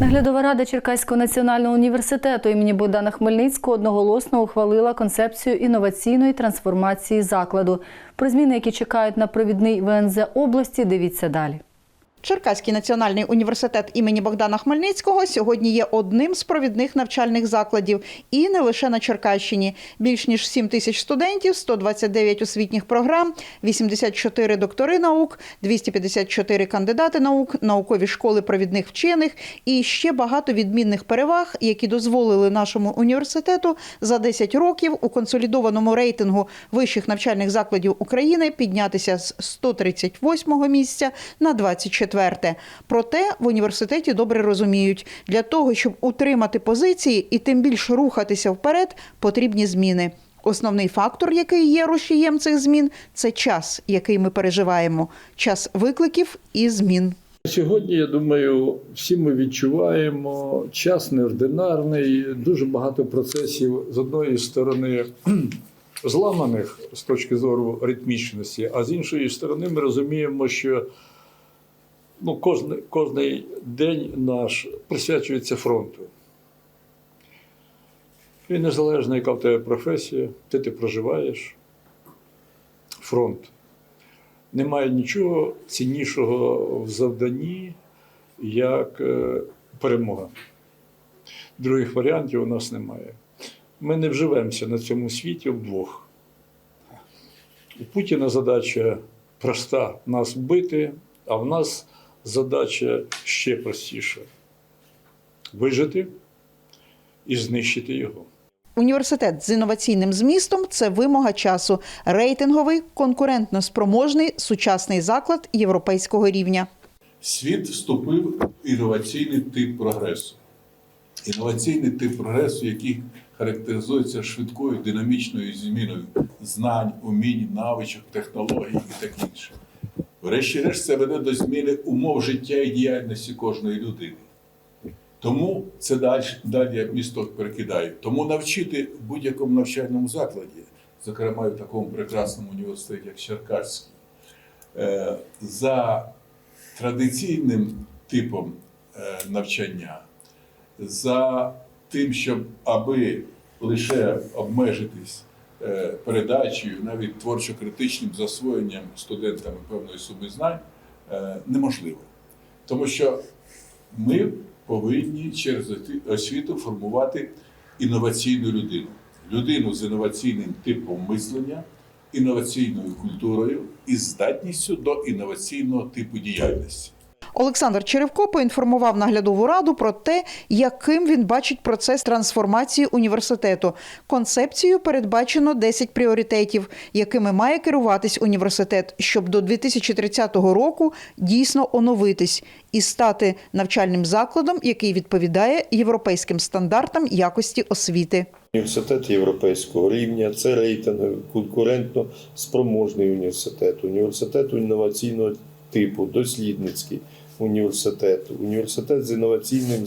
Наглядова рада Черкаського національного університету імені Богдана Хмельницького одноголосно ухвалила концепцію інноваційної трансформації закладу. Про зміни, які чекають на провідний ВНЗ області, дивіться далі. Черкаський національний університет імені Богдана Хмельницького сьогодні є одним з провідних навчальних закладів і не лише на Черкащині. Більш ніж 7 тисяч студентів, 129 освітніх програм, 84 доктори наук, 254 кандидати наук, наукові школи провідних вчених і ще багато відмінних переваг, які дозволили нашому університету за 10 років у консолідованому рейтингу вищих навчальних закладів України піднятися з 138 місця на 24. Проте в університеті добре розуміють, для того, щоб утримати позиції і тим більше рухатися вперед, потрібні зміни. Основний фактор, який є рушієм цих змін, це час, який ми переживаємо, час викликів і змін. Сьогодні, я думаю, всі ми відчуваємо час неординарний, дуже багато процесів з одної сторони зламаних з точки зору ритмічності, а з іншої сторони, ми розуміємо, що ну, кожний, кожний день наш присвячується фронту. І незалежно, яка в тебе професія, де ти проживаєш, фронт. Немає нічого ціннішого в завданні, як е, перемога. Других варіантів у нас немає. Ми не вживемося на цьому світі вдвох. У Путіна задача проста нас вбити, а в нас задача ще простіша вижити і знищити його. Університет з інноваційним змістом це вимога часу, рейтинговий, конкурентно спроможний, сучасний заклад європейського рівня. Світ вступив в інноваційний тип прогресу. Інноваційний тип прогресу, який характеризується швидкою динамічною зміною знань, умінь, навичок, технологій і так інше. Врешті-решт, це веде до зміни умов життя і діяльності кожної людини. Тому це далі, далі як місток перекидає. Тому навчити в будь-якому навчальному закладі, зокрема в такому прекрасному університеті, як Черкаський, е, за традиційним типом е, навчання, за тим, щоб аби лише обмежитись передачею, навіть творчо-критичним засвоєнням студентами певної суми знань, е, неможливо. Тому що ми повинні через освіту формувати інноваційну людину. Людину з інноваційним типом мислення, інноваційною культурою і здатністю до інноваційного типу діяльності. Олександр Черевко поінформував наглядову раду про те, яким він бачить процес трансформації університету. Концепцією передбачено 10 пріоритетів, якими має керуватись університет, щоб до 2030 року дійсно оновитись і стати навчальним закладом, який відповідає європейським стандартам якості освіти. Університет європейського рівня, це рейтинговий, конкурентно спроможний університет, університет інноваційного типу, дослідницький університет, університет з інноваційним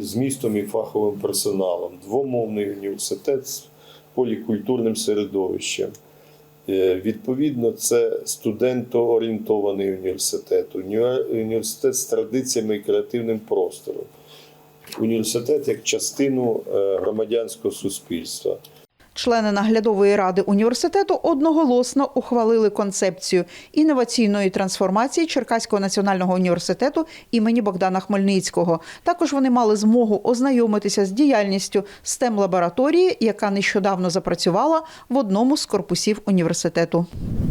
змістом і фаховим персоналом, двомовний університет з полікультурним середовищем. Е, Відповідно, це студентоорієнтований університет, університет з традиціями і креативним простором університет як частину е, громадянського суспільства. Члени наглядової ради університету одноголосно ухвалили концепцію інноваційної трансформації Черкаського національного університету імені Богдана Хмельницького. Також вони мали змогу ознайомитися з діяльністю STEM лабораторії, яка нещодавно запрацювала в одному з корпусів університету.